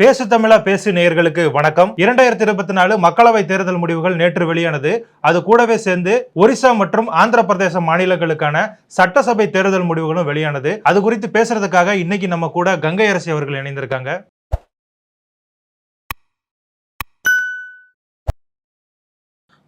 பேசு தமிழா பேசு நேயர்களுக்கு வணக்கம். இரண்டாயிரத்தி இருபத்தி நாலு மக்களவை தேர்தல் முடிவுகள் நேற்று வெளியானது. அது கூடவே சேர்ந்து ஒரிசா மற்றும் ஆந்திர பிரதேச மாநிலங்களுக்கான சட்டசபை தேர்தல் முடிவுகளும் வெளியானது. அது குறித்து பேசுறதுக்காக இன்னைக்கு நம்ம கூட கங்கை அரசி அவர்கள் இணைந்திருக்காங்க.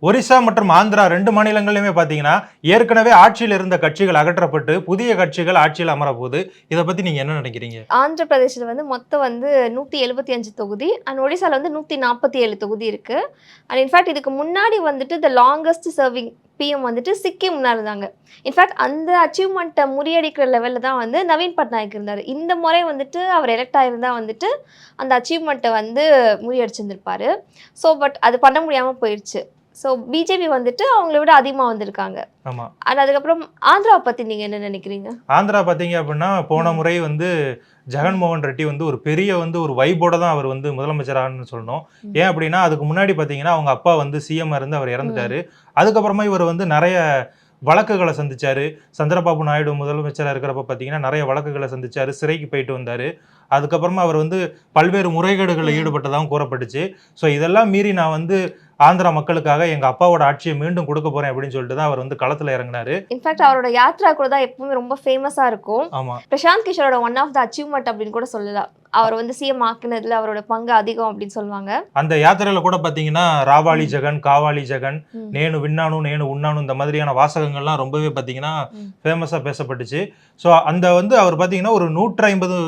ஒரிசா மற்றும் ஆந்திரா ரெண்டு மாநிலங்களிலுமே பார்த்தீங்கன்னா ஏற்கனவே ஆட்சியில் இருந்த கட்சிகள் அகற்றப்பட்டு புதிய கட்சிகள் ஆட்சியில் அமர போகுது இதை பற்றி நீங்கள் என்ன நினைக்கிறீங்க? ஆந்திர பிரதேசத்தில் வந்து மொத்தம் வந்து நூற்றி எழுபத்தி அஞ்சு தொகுதி அண்ட் ஒடிசாவில் வந்து நூற்றி நாற்பத்தி ஏழு தொகுதி இருக்குது அண்ட் இன்ஃபேக்ட் இதுக்கு முன்னாடி வந்துட்டு த லாங்கஸ்ட் சர்விங் பிஎம் வந்துட்டு சிக்கிம் இருந்தாங்க இன்ஃபேக்ட் அந்த அச்சீவ்மெண்ட்டை முறியடிக்கிற லெவலில் தான் வந்து நவீன் பட்நாயக் இருந்தார். இந்த முறை வந்துட்டு அவர் எலெக்ட் ஆகியிருந்தா வந்துட்டு அந்த அச்சீவ்மெண்ட்டை வந்து முறியடிச்சிருந்திருப்பார். ஸோ பட் அது பண்ண முடியாமல் போயிடுச்சு ஸோ பிஜேபி வந்துட்டு அவங்கள விட அதிகமாக வந்திருக்காங்க. ஆமா. அண்ட் அதுக்கப்புறம் ஆந்திராவை பற்றி நீங்கள் என்ன நினைக்கிறீங்க? ஆந்திரா பார்த்தீங்க அப்படின்னா போன முறை வந்து ஜெகன்மோகன் ரெட்டி வந்து ஒரு பெரிய வந்து ஒரு வைபோட தான் அவர் வந்து முதலமைச்சராகனு சொல்லணும். ஏன் அப்படின்னா அதுக்கு முன்னாடி பார்த்தீங்கன்னா அவங்க அப்பா வந்து சிஎம் இருந்து அவர் இறந்துட்டாரு. அதுக்கப்புறமா இவர் வந்து நிறைய வழக்குகளை சந்திச்சாரு. சந்திரபாபு நாயுடு முதலமைச்சராக இருக்கிறப்ப பார்த்தீங்கன்னா நிறைய வழக்குகளை சந்திச்சாரு. சிறைக்கு போயிட்டு வந்தாரு. அதுக்கப்புறமா அவர் வந்து பல்வேறு முறைகேடுகளில். ஈடுபட்டதாகவும் கூறப்பட்டுச்சு. ஸோ இதெல்லாம் மீறி நான் வந்து ஆந்திரா மக்களுக்காக எங்க அப்பாவோட ஆட்சியை மீண்டும் கொடுக்க போறேன் அப்படின்னு சொல்லிட்டு தான் அவர் வந்து களத்துல இறங்கினாரு. இன்ஃபேக்ட் அவரோட யாத்ரா கூட தான் எப்பவுமே ரொம்ப ஃபேமஸாக இருக்கும். ஆமா. பிரசாந்த் கிஷோரோட ஒன் ஆஃப் த அச்சீவ்மெண்ட் அப்படின்னு கூட சொல்லலாம் அவர் வந்து சிஎம் ஆக்குனதுல அவரோட பங்கு அதிகம் அப்படின்னு சொல்லுவாங்க. அந்த யாத்திரையில கூட பாத்தீங்கன்னா ராவாளி ஜெகன் காவாலி ஜெகன். நேனு விண்ணானு நேனு உண்ணானு இந்த மாதிரியான வாசகங்கள்லாம் ரொம்பவே பாத்தீங்கன்னா. ஃபேமஸா பேசப்பட்டுச்சு. ஸோ அந்த வந்து அவர் பாத்தீங்கன்னா ஒரு நூற்றி ஐம்பது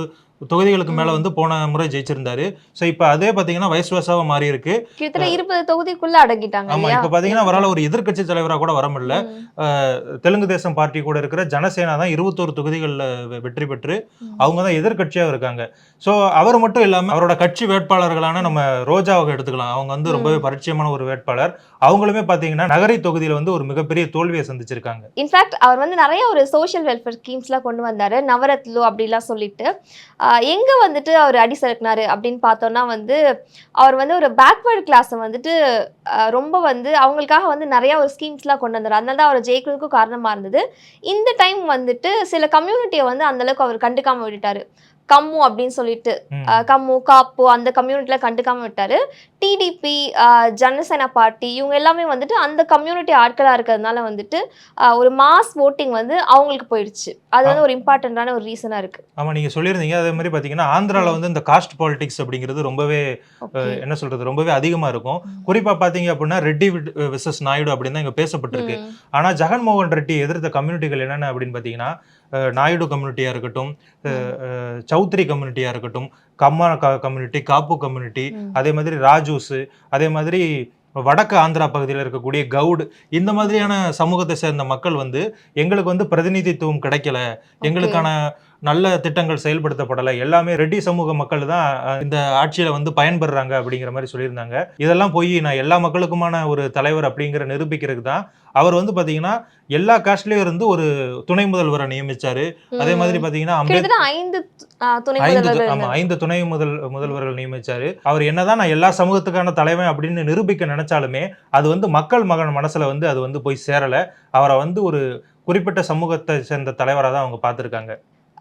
தொகுதிகளுக்கு மேல. வந்து போன முறை ஜெயிச்சிருந்தாரு. ஸோ இப்போ அதே பாத்தீங்கன்னா வயசு வயசாக மாறி இருக்கு. கிட்டத்தட்ட இருபது தொகுதிக்குள்ள அடங்கிட்டாங்க ஆமா இப்போ பாத்தீங்கன்னா அவரால் ஒரு எதிர்க்கட்சி தலைவராக கூட வர முடியல. தெலுங்கு தேசம் பார்ட்டி கூட இருக்கிற ஜனசேனா தான் இருபத்தோரு தொகுதிகளில் வெற்றி பெற்று. அவங்க தான் எதிர்க்கட்சியாக இருக்காங்க. ஸோ அவர் மட்டும் இல்லாமல் அவரோட கட்சி வேட்பாளர்களான நம்ம ரோஜாவை எடுத்துக்கலாம். அவங்க வந்து ரொம்பவே பரிச்சயமான ஒரு வேட்பாளர். அவங்களுமே பார்த்தீங்கன்னா நகரை தொகுதியில் வந்து ஒரு மிகப்பெரிய தோல்வியை சந்திச்சிருக்காங்க. இன்ஃபேக்ட் அவர் வந்து நிறைய ஒரு சோஷியல் வெல்ஃபேர் ஸ்கீம்ஸ்லாம் கொண்டு வந்தாரு. நவரத்லு அப்படிலாம் சொல்லிட்டு. எங்கே வந்துட்டு அவர் அடி சறுக்குனாரு அப்படின்னு பார்த்தோன்னா வந்து அவர் வந்து ஒரு பேக்வேர்டு கிளாஸை வந்துட்டு ரொம்ப வந்து அவங்களுக்காக வந்து நிறையா ஒரு ஸ்கீம்ஸ்லாம் கொண்டு வந்தார். அதனால தான் அவர் ஜெயிக்கிறதுக்கும் காரணமாக இருந்தது. இந்த டைம் வந்துட்டு சில கம்யூனிட்டியை வந்து அந்தளவுக்கு அவர் கண்டுக்காமல் விட்டுட்டார். கம்மு அப்படின்னு சொல்லிட்டு கம்மு காப்பு அந்த கம்யூனிட்டில கண்டுக்காம விட்டாரு. டிடிபி ஜனசேனா பார்ட்டி இவங்க எல்லாமே வந்துட்டு அந்த கம்யூனிட்டி ஆட்களா இருக்கிறதுனால வந்துட்டு ஒரு மாஸ் ஓட்டிங் வந்து அவங்களுக்கு போயிடுச்சு. அது வந்து ஒரு இம்பார்ட்டன்டான ஒரு ரீசனா இருக்கு. ஆமா நீங்க சொல்லியிருந்தீங்க. அதே மாதிரி பார்த்தீங்கன்னா ஆந்திரால வந்து இந்த காஸ்ட் பாலிடிக்ஸ் அப்படிங்கிறது ரொம்பவே என்ன சொல்றது ரொம்பவே அதிகமா இருக்கும். ம். குறிப்பா பாத்தீங்க அப்படின்னா ரெட்டி விசஸ் நாயுடு அப்படின்னு தான் இங்க பேசப்பட்டிருக்கு. ம். ஆனா ஜெகன்மோகன் ரெட்டி எதிர்த்த கம்யூனிட்டிகள் என்னென்ன அப்படின்னு பார்த்தீங்கன்னா நாயுடு கம்யூனிட்டியா இருக்கட்டும் சௌத்ரி கம்யூனிட்டியா இருக்கட்டும் கம்மா கம்யூனிட்டி காப்பு கம்யூனிட்டி. அதே மாதிரி ராஜூஸ் அதே மாதிரி வடக்கு ஆந்திரா பகுதியில் இருக்கக்கூடிய கவுடு இந்த மாதிரியான சமூகத்தை சேர்ந்த மக்கள் வந்து எங்களுக்கு வந்து பிரதிநிதித்துவம் கிடைக்கல எங்களுக்கான நல்ல திட்டங்கள் செயல்படுத்தப்படலை எல்லாமே ரெட்டி சமூக மக்கள் தான் இந்த ஆட்சியில வந்து பயன்பெறுறாங்க அப்படிங்கிற மாதிரி சொல்லியிருந்தாங்க. இதெல்லாம் போய் நான் எல்லா மக்களுக்குமான ஒரு தலைவர் அப்படிங்கிற நிரூபிக்கிறதுக்கு தான் அவர் வந்து பாத்தீங்கன்னா எல்லா காஸ்ட்லயும் இருந்து ஒரு துணை முதல்வரை நியமிச்சாரு. அதே. மாதிரி பாத்தீங்கன்னா ஐந்து ஆமா ஐந்து துணை முதல் முதல்வர்கள் நியமிச்சாரு. அவர் என்னதான் நான் எல்லா சமூகத்துக்கான தலைவன் அப்படின்னு நிரூபிக்க நினைச்சாலுமே அது வந்து மக்கள் மகன் மனசுல வந்து அது வந்து போய் சேரல. அவரை வந்து ஒரு குறிப்பிட்ட சமூகத்தை சேர்ந்த தலைவராக தான் அவங்க பார்த்திருக்காங்க.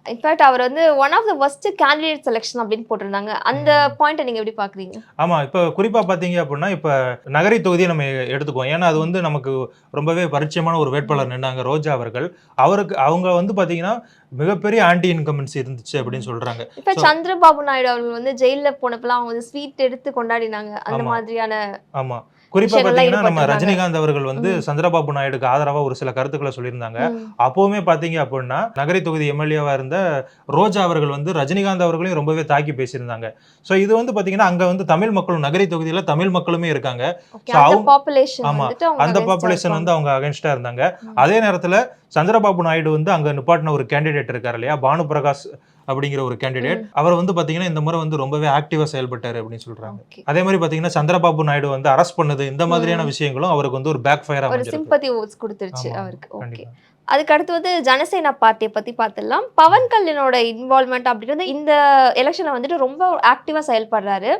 இன்ஃபேக்ட் அவர் வந்து one of the first candidate selection அப்படின்னு போட்டிருந்தாங்க. அந்த பாயிண்ட்டை நீங்க எப்படி பாக்குறீங்க? ஆமா இப்ப குறிப்பா பாத்தீங்க அப்படின்னா இப்ப நகரை தொகுதியை நம்ம எடுத்துக்குவோம். ஏன்னா அது வந்து நமக்கு ரொம்பவே பரிச்சயமான ஒரு வேட்பாளர் நின்னாங்க ரோஜா அவர்கள். அவருக்கு அவங்க வந்து பாத்தீங்கன்னா மிகப்பெரிய ஆன்டி இன்கம்பன்சி இருந்துச்சு அப்படின்னு சொல்றாங்க. இப்ப சந்திரபாபு நாயுடு அவர்கள் வந்து ஜெயில போனப்பெல்லாம் அவங்க வந்து ஸ்வீட் எடுத்து கொண்டாடினாங்க. அந்த. மாதிரியான ஆமா. குறிப்பா பாத்தீங்கன்னா நம்ம. ரஜினிகாந்த் அவர்கள் வந்து. சந்திரபாபு நாயுடுக்கு ஆதரவா ஒரு சில கருத்துக்களை சொல்லியிருந்தாங்க. அப்பவுமே பாத்தீங்க அப்படின்னா நகரை தொகுதி எம்எல்ஏவா இருந்த ரோஜா அவர்கள் வந்து ரஜினிகாந்த் அவர்களையும் ரொம்பவே தாக்கி பேசியிருந்தாங்க சோ இது வந்து பாத்தீங்கன்னா அங்க வந்து தமிழ் மக்களும் நகரை தொகுதியில தமிழ் மக்களுமே இருக்காங்க ஆமா, அந்த பாப்புலேஷன். வந்து அவங்க அகேன்ஸ்டா இருந்தாங்க. அதே நேரத்துல சந்திரபாபு நாயுடு வந்து அங்க நிப்பாட்டின ஒரு கேண்டிடேட் இருக்காரு இல்லையா பானு பிரகாஷ் அப்படிங்கிற ஒரு கேண்டிடேட் அவர் வந்து பாத்தீங்கன்னா இந்த முறை வந்து ரொம்பவே ஆக்டிவா செயல்பட்டாரு அப்படின்னு சொல்றாங்க. அதே மாதிரி பாத்தீங்கன்னா சந்திரபாபு நாயுடு வந்து அரெஸ்ட் பண்ணது இந்த மாதிரியான விஷயங்களும் அவருக்கு வந்து ஒரு பேக் ஃபயரா ஒரு சிம்பத்தி ஓட்ஸ் கொடுத்துருச்சு அவருக்கு. ஓகே. அதுக்கு அடுத்து வந்து ஜனசேனா பார்ட்டியை பத்தி பார்த்துடலாம். பவன் கல்யாணோட இன்வால்மெண்ட் அப்படின்றது இந்த எலெக்ஷன்ல வந்துட்டு ரொம்ப ஆக்டிவா செயல்படுறாரு.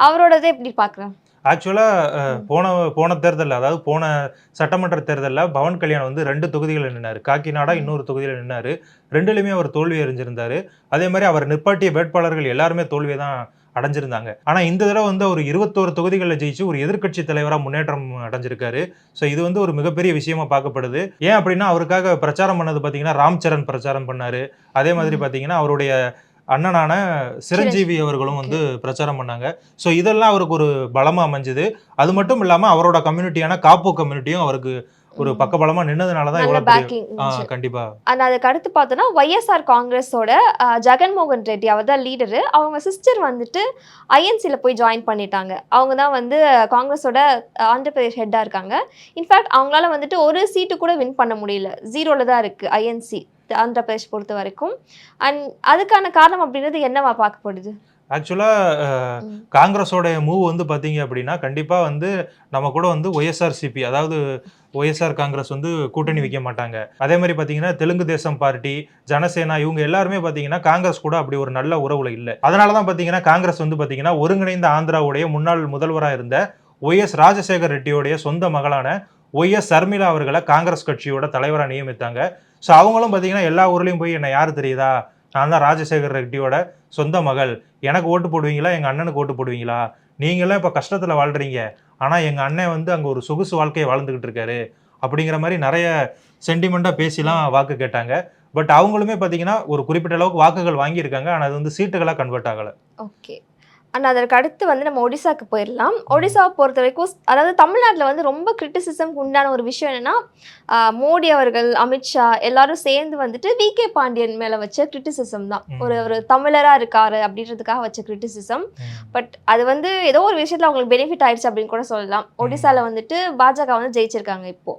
அவரோடதை எப்படி பாக்குறேன்? ஆக்சுவலா ம். போன போன தேர்தல்ல அதாவது போன சட்டமன்ற தேர்தல்ல பவன் கல்யாண் வந்து ரெண்டு தொகுதிகளில் நின்னாரு. காக்கிநாடா. இன்னொரு தொகுதியில் நின்னாரு. ரெண்டுலையுமே அவர் தோல்வி அறிஞ்சிருந்தாரு அதே மாதிரி அவர் நிப்பாட்டிய வேட்பாளர்கள் எல்லாருமே தோல்வியை தான் அடைஞ்சிருந்தாங்க. ஆனா இந்த தடவை வந்து ஒரு இருபத்தோரு தொகுதிகளில் ஜெயிச்சு ஒரு எதிர்க்கட்சி தலைவரா முன்னேற்றம் அடைஞ்சிருக்காரு. ஸோ இது வந்து ஒரு மிகப்பெரிய விஷயமா பார்க்கப்படுது. ஏன் அப்படின்னா அவருக்காக பிரச்சாரம் பண்ணது பார்த்தீங்கன்னா ராம் சரண் பிரச்சாரம் பண்ணாரு. அதே மாதிரி. பார்த்தீங்கன்னா அவருடைய அண்ணனான சிரஞ்சீவி அவர்களும் வந்து பிரச்சாரம் பண்ணாங்க. ஸோ இதெல்லாம் அவருக்கு ஒரு பலமா அமைஞ்சது. அது மட்டும் இல்லாம அவரோட கம்யூனிட்டியான காப்போ கம்யூனிட்டியும் அவருக்கு ஒரு. பக்கபலமா நின்னதுனால தான் இவ்வளவு பேக்கிங் கண்டிப்பா. அண்ட் அதுக்கு அடுத்து பார்த்தோன்னா ஒய்எஸ்ஆர் காங்கிரஸோட ஜெகன்மோகன் ரெட்டி அவர் தான் லீடரு அவங்க சிஸ்டர் வந்துட்டு ஐஎன்சியில் போய் ஜாயின் பண்ணிட்டாங்க. அவங்க தான் வந்து காங்கிரஸோட ஆந்திர பிரதேஷ் ஹெட்டாக இருக்காங்க. இன்ஃபேக்ட் அவங்களால வந்துட்டு ஒரு சீட்டு கூட வின் பண்ண முடியல. ஜீரோவில் தான் இருக்குது ஐஎன்சி ஆந்திர பிரதேஷ் பொறுத்த வரைக்கும். அண்ட் அதுக்கான காரணம் அப்படின்றது என்னவா பார்க்கப்படுது? ஆக்சுவலா ம். காங்கிரஸோட மூவ் வந்து பாத்தீங்க அப்படின்னா கண்டிப்பா வந்து நம்ம கூட வந்து ஒய்எஸ்ஆர்சிபி அதாவது ஒய்எஸ்ஆர் காங்கிரஸ் வந்து கூட்டணி வைக்க மாட்டாங்க. அதே மாதிரி பாத்தீங்கன்னா தெலுங்கு தேசம் பார்ட்டி ஜனசேனா இவங்க எல்லாருமே பாத்தீங்கன்னா காங்கிரஸ் கூட அப்படி ஒரு நல்ல உறவுல இல்லை. அதனால தான் பாத்தீங்கன்னா காங்கிரஸ் வந்து பாத்தீங்கன்னா ஒருங்கிணைந்த ஆந்திராவுடைய முன்னாள் முதல்வராக இருந்த ஒய்எஸ் ராஜசேகர் ரெட்டியோடைய சொந்த மகளான ஒய்எஸ் சர்மிளா அவர்களை காங்கிரஸ் கட்சியோட தலைவராக நியமித்தாங்க. ஸோ அவங்களும் பார்த்தீங்கன்னா எல்லா ஊர்லேயும் போய் என்ன யார் தெரியுதா? நான் தான் ராஜசேகர் ரெட்டியோட சொந்த மகள். எனக்கு ஓட்டு போடுவீங்களா? எங்கள் அண்ணனுக்கு ஓட்டு போடுவீங்களா? நீங்களாம் இப்போ கஷ்டத்தில் வாழ்கிறீங்க ஆனால் எங்கள் அண்ணன் வந்து அங்கே ஒரு சொகுசு வாழ்க்கையை வாழ்ந்துக்கிட்டு இருக்காரு. அப்படிங்கிற மாதிரி நிறைய சென்டிமெண்ட்டாக பேசிலாம் வாக்கு கேட்டாங்க. பட் அவங்களுமே பார்த்தீங்கன்னா ஒரு குறிப்பிட்ட அளவுக்கு வாக்குகள் வாங்கியிருக்காங்க. ஆனால் அது வந்து சீட்டுகளாக கன்வெர்ட் ஆகலை. ஓகே அண்ட் அதற்கு அடுத்து வந்து நம்ம ஒடிசாக்கு போயிடலாம் ஒடிசாவை பொறுத்த வரைக்கும் அதாவது தமிழ்நாட்டில் வந்து ரொம்ப கிரிட்டிசிசம்க்கு உண்டான ஒரு விஷயம் என்னன்னா மோடி அவர்கள் அமித்ஷா எல்லாரும் சேர்ந்து வந்துட்டு வி கே பாண்டியன் மேலே வச்ச கிரிட்டிசிசம் தான். ஒரு ஒரு தமிழராக இருக்காரு அப்படின்றதுக்காக வச்ச கிரிட்டிசிசம். பட் அது வந்து ஏதோ ஒரு விஷயத்தில் அவங்களுக்கு பெனிஃபிட் ஆயிடுச்சு அப்படின்னு கூட சொல்லலாம். ஒடிசால வந்துட்டு பாஜக வந்து ஜெயிச்சிருக்காங்க இப்போ.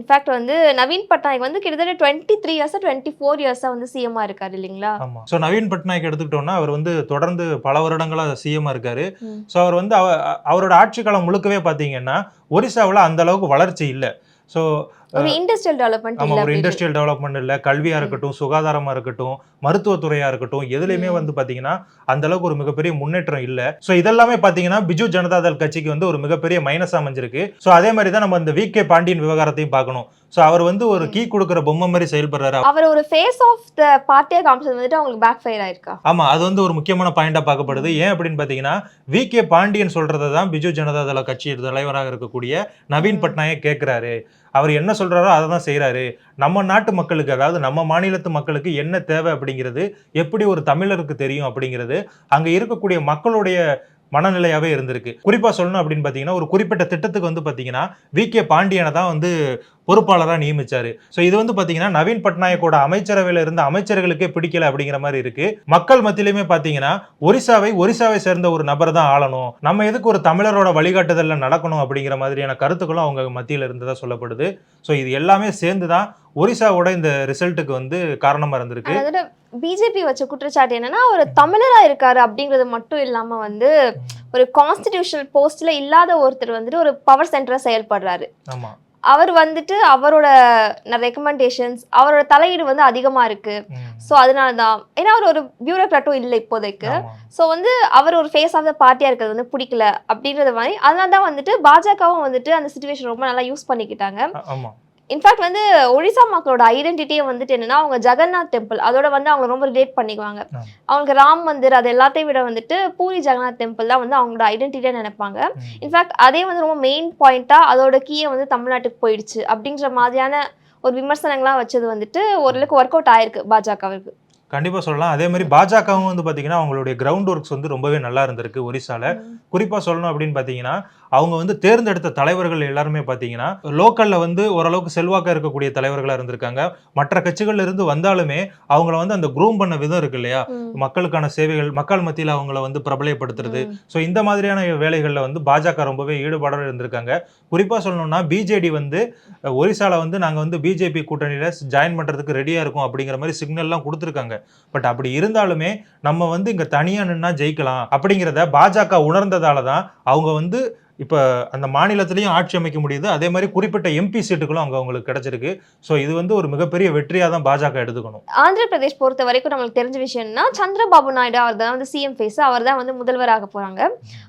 இன்ஃபேக்ட் வந்து நவீன் பட்நாயக் வந்து கிட்டத்தட்ட டுவெண்ட்டி த்ரீ இயர்ஸா டுவெண்ட்டி ஃபோர் இயர்ஸா வந்து சிஎம்மா இருக்காரு இல்லைங்களா? ஸோ நவீன் பட்நாயக் எடுத்துக்கிட்டோம்னா அவர் வந்து தொடர்ந்து பல வருடங்களா சிஎம் இருக்காரு. ஸோ அவர் வந்து அவ- அவரோட ஆட்சி காலம் முழுக்கவே பாத்தீங்கன்னா ஒரிசாவில் அந்த அளவுக்கு வளர்ச்சி இல்லை ஸோ ஒரு இண்டஸ்ட்ரியல் டெவலப்மெண்ட் ஆமா இல்ல ஒரு இண்டஸ்ட்ரியல் டெவலப்மெண்ட் இல்ல கல்வியா இருக்கட்டும் சுகாதாரமா இருக்கட்டும் மருத்துவத்துறையா இருக்கட்டும் எதுலையுமே. வந்து பாத்தீங்கன்னா அந்த அளவுக்கு ஒரு மிகப்பெரிய முன்னேற்றம் இல்ல. சோ இதெல்லாமே பாத்தீங்கன்னா பிஜு ஜனதா தள் கட்சிக்கு வந்து ஒரு மிகப்பெரிய மைனஸ் அமைஞ்சிருக்கு. சோ அதே மாதிரி தான் நம்ம இந்த வி கே பாண்டியன் விவகாரத்தையும் பார்க்கணும். சோ அவர் வந்து ஒரு கீ கொடுக்குற பொம்மை மாதிரி செயல்படுறாரு. அவர் ஒரு ஃபேஸ் ஆஃப் த பார்ட்டியா காமிச்சது வந்துட்டு அவங்களுக்கு பேக் ஃபயர் ஆயிருக்கா? ஆமா அது வந்து ஒரு முக்கியமான பாயிண்டா பார்க்கப்படுது. ஏன் அப்படின்னு பாத்தீங்கன்னா வி கே பாண்டியன் சொல்றதை தான் பிஜு ஜனதா தள கட்சி தலைவராக இருக்கக்கூடிய நவீன். பட்நாயக் கேட்கிறாரு அவர் என்ன சொல்கிறாரோ அதை தான் செய்கிறாரு நம்ம நாட்டு மக்களுக்கு அதாவது நம்ம மாநிலத்து மக்களுக்கு என்ன தேவை அப்படிங்கிறது எப்படி ஒரு தமிழருக்கு தெரியும் அப்படிங்கிறது அங்கே இருக்கக்கூடிய மக்களுடைய மனநிலையாகவே இருந்திருக்கு. குறிப்பாக சொல்லணும் அப்படின்னு பார்த்தீங்கன்னா ஒரு குறிப்பிட்ட திட்டத்துக்கு வந்து பார்த்தீங்கன்னா வி கே பாண்டியனை தான் வந்து பொறுப்பாளராக நியமிச்சாரு. ஸோ இது வந்து பாத்தீங்கன்னா நவீன் பட்நாயக்கோட அமைச்சரவையில இருந்த அமைச்சர்களுக்கே பிடிக்கல அப்படிங்கிற மாதிரி இருக்கு. மக்கள் மத்தியிலுமே பாத்தீங்கன்னா ஒரிசாவை ஒரிசாவை சேர்ந்த ஒரு நபர் தான் ஆளணும். நம்ம எதுக்கு ஒரு தமிழரோட வழிகாட்டுதல்ல நடக்கணும் அப்படிங்கிற மாதிரியான கருத்துக்களும் அவங்க மத்தியில இருந்ததா சொல்லப்படுது. ஸோ இது எல்லாமே சேர்ந்து தான் ஒரிசாவோட இந்த ரிசல்ட்டுக்கு வந்து காரணமா இருந்திருக்கு. பிஜேபி வச்ச குற்றச்சாட்டு என்னன்னா ஒரு தமிழரா இருக்காரு அப்படிங்கிறது மட்டும் இல்லாம வந்து ஒரு கான்ஸ்டிடியூஷனல் போஸ்ட்ல இல்லாத ஒருத்தர் வந்துட்டு ஒரு பவர் சென்டரா செயல்படுறாரு. ஆமா. அவர் வந்துட்டு அவரோட ரெக்கமெண்டேஷன்ஸ் அவரோட தலையீடு வந்து அதிகமா இருக்கு. ஸோ அதனால தான் ஏன்னா அவர் ஒரு பியூரோக்ராட்டும் இல்லை இப்போதைக்கு. ஸோ வந்து அவர் ஒரு ஃபேஸ் ஆஃப் த பார்ட்டியா இருக்கிறது வந்து பிடிக்கல அப்படின்றது மாதிரி அதனால தான் வந்துட்டு பாஜகவும் வந்துட்டு அந்த சுச்சுவேஷன் ரொம்ப நல்லா யூஸ் பண்ணிக்கிட்டாங்க. இன்ஃபேக்ட் வந்து ஒடிசா மக்களோட ஐடென்டிட்டியே வந்துட்டு என்னன்னா அவங்க ஜெகநாத் டெம்பிள் அதோட வந்து அவங்க ரொம்ப ரிலேட் பண்ணிக்குவாங்க. அவங்களுக்கு ராம் மந்திர் அது எல்லாத்தையும் விட வந்துட்டு பூரி ஜெகநாத் டெம்பிள் தான் வந்து அவங்களோட ஐடென்டிட்டியா நினைப்பாங்க. இன்ஃபேக்ட் அதே வந்து ரொம்ப மெயின் பாயிண்டா அதோட கீயை வந்து தமிழ்நாட்டுக்கு போயிடுச்சு. அப்படின்ற மாதிரியான ஒரு விமர்சனங்கள்லாம் வச்சது வந்துட்டு ஓரளவுக்கு ஒர்க் அவுட் ஆயிருக்கு பாஜகவுக்கு கண்டிப்பா சொல்லலாம். அதே மாதிரி பாஜகவும் வந்து பாத்தீங்கன்னா அவங்களுடைய கிரவுண்ட் ஒர்க்ஸ் வந்து ரொம்பவே நல்லா இருந்திருக்கு ஒரிசால. குறிப்பா சொல்லணும் அப்படின்னு பாத்தீங்கன்னா அவங்க வந்து தேர்ந்தெடுத்த தலைவர்கள் எல்லாருமே பாத்தீங்கன்னா லோக்கல்ல வந்து ஓரளவுக்கு செல்வாக்கா இருக்கக்கூடிய தலைவர்களா இருந்திருக்காங்க. மற்ற கட்சிகள்ல இருந்து வந்தாலுமே அவங்கள வந்து அந்த குரூம் பண்ண விதம் இருக்கு இல்லையா. மக்களுக்கான சேவைகள் மக்கள் மத்தியில அவங்கள வந்து பிரபலப்படுத்துறது. ஸோ இந்த மாதிரியான வேலைகளில் வந்து பாஜக ரொம்பவே ஈடுபாடோட இருந்திருக்காங்க. குறிப்பாக சொல்லணும்னா பிஜேடி வந்து அஹ், ஒரிசால வந்து நாங்கள் வந்து பிஜேபி கூட்டணியில் ஜாயின் பண்ணுறதுக்கு ரெடியாக இருக்கோம் அப்படிங்கிற மாதிரி சிக்னல்லாம் கொடுத்துருக்காங்க. பட் அப்படி இருந்தாலுமே நம்ம வந்து இங்கே தனியாக நின்னா ஜெயிக்கலாம் அப்படிங்கிறத பாஜக உணர்ந்ததால தான் அவங்க வந்து இப்போ அந்த மாநிலத்திலையும் ஆட்சி அமைக்க முடியுது. அதே மாதிரி குறிப்பிட்ட எம்பி சீட்டுகளும் அங்கே அவங்களுக்கு கிடைச்சிருக்கு. ஸோ இது வந்து ஒரு மிகப்பெரிய வெற்றியாக தான் பாஜக எடுத்துக்கணும். ஆந்திர பிரதேஷ் பொறுத்த வரைக்கும் நம்மளுக்கு தெரிஞ்ச விஷயம்னா சந்திரபாபு நாயுடு அவர் தான் வந்து சிஎம் ஃபேஸ் அவர் தான் வந்து முதல்வராக போகிறாங்க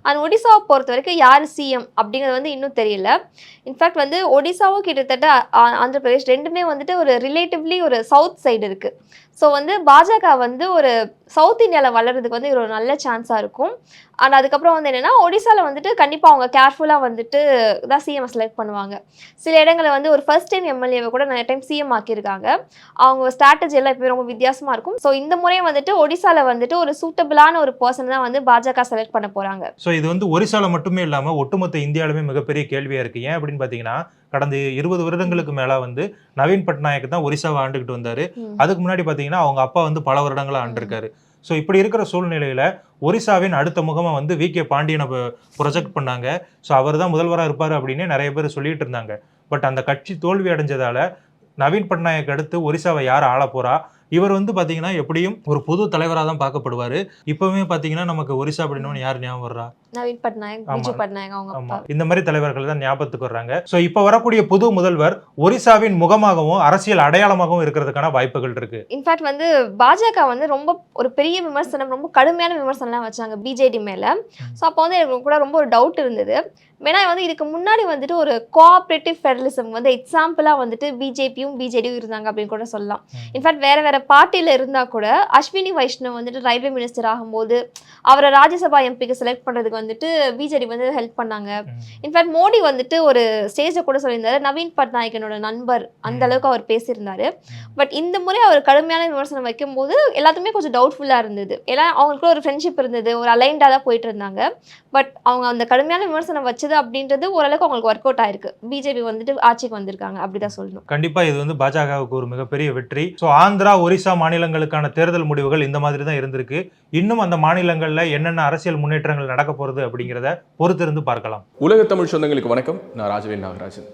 அண்ட் ஒடிசாவை பொறுத்த வரைக்கும் யார் சிஎம் அப்படிங்கிறது வந்து இன்னும் தெரியல. இன்ஃபேக்ட் வந்து ஒடிசாவும் கிட்டத்தட்ட ஆ- ஆந்திர பிரதேஷ் ரெண்டுமே வந்துட்டு ஒரு ரிலேட்டிவ்லி ஒரு சவுத் சைடு இருக்குது ஸோ வந்து பாஜக வந்து ஒரு சவுத் இந்தியாவில் வளர்றதுக்கு வந்து இது ஒரு நல்ல சான்ஸாக இருக்கும். அண்ட் அதுக்கப்புறம் வந்து என்னென்னா ஒடிசாவில் வந்துட்டு கண்டிப்பாக அவங்க கேர்ஃபுல்லாக வந்துட்டு தான் சிஎம் செலக்ட் பண்ணுவாங்க. சில இடங்களில் வந்து ஒரு ஃபர்ஸ்ட் டைம் எம்எல்ஏவை கூட நிறைய டைம் சிஎம் ஆக்கியிருக்காங்க. அவங்க ஸ்ட்ராட்டஜி எல்லாம் எப்பவுமே ரொம்ப வித்தியாசமாக இருக்கும். ஸோ இந்த முறையும் வந்துட்டு ஒடிசாவில் வந்துட்டு ஒரு சூட்டபிளான ஒரு பர்சன் தான் வந்து பாஜக செலக்ட் பண்ண போகிறாங்க ஸோ இது வந்து ஒரிசால மட்டுமே இல்லாம ஒட்டுமொத்த இந்தியாவிலுமே மிகப்பெரிய கேள்வியா இருக்கு. ஏன் அப்படின்னு பாத்தீங்கன்னா கடந்த இருபது வருடங்களுக்கு மேல வந்து நவீன் பட்நாயக் தான் ஒரிசாவை ஆண்டுகிட்டு வந்தாரு. அதுக்கு முன்னாடி பாத்தீங்கன்னா அவங்க அப்பா வந்து பல வருடங்களா ஆண்டிருக்காரு. ஸோ இப்படி இருக்கிற சூழ்நிலையில ஒரிசாவின் அடுத்த முகமா வந்து வி கே பாண்டியனை ப்ரொஜெக்ட் பண்ணாங்க. ஸோ அவர் தான் முதல்வராக இருப்பார் அப்படின்னு நிறைய பேர் சொல்லிட்டு இருந்தாங்க. பட் அந்த கட்சி தோல்வி அடைஞ்சதால நவீன் பட்நாயக் அடுத்து ஒரிசாவை யார் ஆள போறா இவர் வந்து பாத்தீங்கன்னா எப்படியும் ஒரு புது தலைவராக தான் பார்க்கப்படுவாரு. இப்பவுமே பாத்தீங்கன்னா நமக்கு ஒரிசா அப்படின்னு யார் ஞாபகம் வர்றா? நவீன் பட்நாயக். பிஜு பட்நாயக் அவங்க இந்த மாதிரி தலைவர்கள் தான் ஞாபகத்துக்கு வர்றாங்க. ஸோ இப்போ வரக்கூடிய புது முதல்வர் ஒரிசாவின் முகமாகவும் அரசியல் அடையாளமாகவும் இருக்கிறதுக்கான வாய்ப்புகள் இருக்கு. இன்ஃபேக்ட் வந்து பாஜக வந்து ரொம்ப ஒரு பெரிய விமர்சனம் ரொம்ப கடுமையான விமர்சனம்லாம் வச்சாங்க பிஜேடி மேல. ஸோ அப்போ வந்து எனக்கு கூட ரொம்ப ஒரு டவுட் இருந்தது. ஏன்னா வந்து இதுக்கு முன்னாடி வந்துட்டு ஒரு கோஆப்ரேட்டிவ் ஃபெடரலிசம் வந்து எக்ஸாம்பிளாக வந்துட்டு பிஜேபியும் பிஜேடியும் இருந்தாங்க அப்படின்னு கூட சொல்லலாம். இன்ஃபேக்ட் வேற வேற பார்ட்டியில் இருந்தால் கூட அஸ்வினி வைஷ்ணவ் வந்துட்டு ரயில்வே மினிஸ்டர் ஆகும்போது அவரை ராஜ்யசபா எம்பிக்கு செலக்ட் பண்ணுறதுக்கு வந்துட்டு பிஜேடி வந்து ஹெல்ப் பண்ணாங்க. இன்ஃபேக்ட் மோடி வந்துட்டு ஒரு ஸ்டேஜை கூட சொல்லியிருந்தாரு. நவீன் பட்நாயக் என்னோட நண்பர் அந்த. அளவுக்கு அவர் பேசியிருந்தாரு. பட் இந்த முறை அவர் கடுமையான விமர்சனம் வைக்கும்போது எல்லாத்துமே கொஞ்சம் டவுட்ஃபுல்லாக இருந்தது. ஏன்னா அவங்களுக்குள்ள ஒரு ஃப்ரெண்ட்ஷிப் இருந்தது. ஒரு அலைண்டாக தான் போயிட்டு இருந்தாங்க. பட் அவங்க அந்த கடுமையான விமர்சனம் வச்சது அப்படின்றது ஓரளவுக்கு அவங்களுக்கு ஒர்க் அவுட் ஆயிருக்கு. பிஜேபி வந்துட்டு ஆட்சிக்கு வந்திருக்காங்க. அப்படிதான் சொல்லணும். கண்டிப்பா இது வந்து பாஜகவுக்கு ஒரு மிகப்பெரிய வெற்றி. ஸோ ஆந்திரா ஒரிசா மாநிலங்களுக்கான தேர்தல் முடிவுகள் இந்த மாதிரி தான் இருந்திருக்கு. இன்னும் அந்த மாநிலங்கள்ல என்னென்ன அரசியல் முன்னேற்றங்கள் நடக்க போறது அப்படிங்கிறத பொறுத்திருந்து பார்க்கலாம். உலக தமிழ் சொந்தங்களுக்கு வணக்கம். நான் ராஜவேல் நாகராஜன்.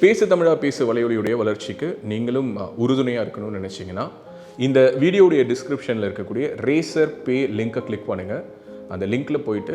பேசு தமிழா பேசு வலையொலியுடைய வளர்ச்சிக்கு நீங்களும் அஹ், உறுதுணையா இருக்கணும்னு நினைச்சீங்கன்னா இந்த வீடியோடைய டிஸ்கிரிப்ஷனில் இருக்கக்கூடிய ரேசர் பே லிங்கை கிளிக் பண்ணுங்க. அந்த லிங்க்ல போயிட்டு